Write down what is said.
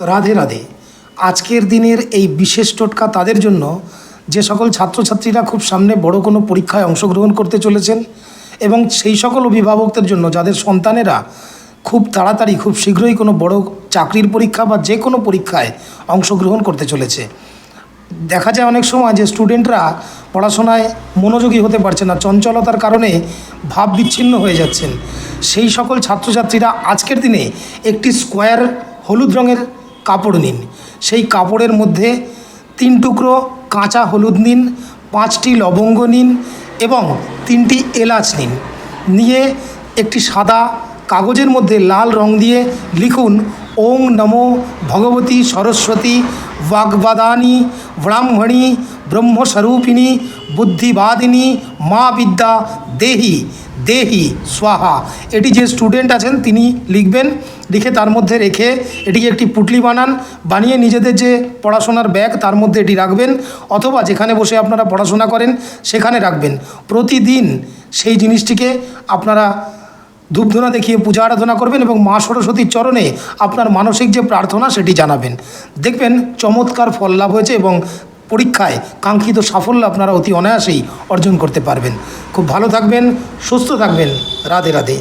রাধে রাধে। আজকের দিনের এই বিশেষ টোটকা তাদের জন্য, যে সকল ছাত্রছাত্রীরা খুব সামনে বড় কোনো পরীক্ষায় অংশগ্রহণ করতে চলেছেন এবং সেই সকল অভিভাবকদের জন্য, যাদের সন্তানেরা খুব তাড়াতাড়ি, খুব শীঘ্রই কোনো বড় চাকরির পরীক্ষা বা যে কোনো পরীক্ষায় অংশগ্রহণ করতে চলেছে। দেখা যায় অনেক সময় যে স্টুডেন্টরা পড়াশোনায় মনোযোগী হতে পারছে না, চঞ্চলতার কারণে ভাব বিচ্ছিন্ন হয়ে যাচ্ছেন। সেই সকল ছাত্রছাত্রীরা আজকের দিনে একটি স্কোয়ার হলুদ রঙের কাপড় নিন। সেই কাপড়ের মধ্যে তিন টুকরো কাঁচা হলুদ নিন, পাঁচটি লবঙ্গ নিন এবং তিনটি এলাচ নিন। নিয়ে একটি সাদা কাগজের মধ্যে লাল রং দিয়ে লিখুন ওং নমো ভগবতী সরস্বতী বাগবাদানী ব্রাহ্মণী ব্রহ্মস্বরূপিণী বুদ্ধিবাদিনী মা বিদ্যা দেহি দেহি, স্বাহা। এটি যে স্টুডেন্ট আছেন তিনি লিখবেন, লিখে তার মধ্যে রেখে এটিকে একটি পুটলি বানান, বানিয়ে নিজেদের যে পড়াশোনার ব্যাগ তার মধ্যে এটি রাখবেন, অথবা যেখানে বসে আপনারা পড়াশোনা করেন সেখানে রাখবেন। প্রতিদিন সেই জিনিসটিকে আপনারা ধূপধুনা দেখিয়ে পূজা আরাধনা করবেন এবং মা সরস্বতীর চরণে আপনার মানসিক যে প্রার্থনা সেটি জানাবেন। দেখবেন চমৎকার ফল লাভ হয়েছে এবং পরীক্ষায় কাঙ্ক্ষিত সাফল্য আপনারা অতি অনায়াসেই অর্জন করতে পারবেন। খুব ভালো থাকবেন, সুস্থ থাকবেন। রাধে রাধে।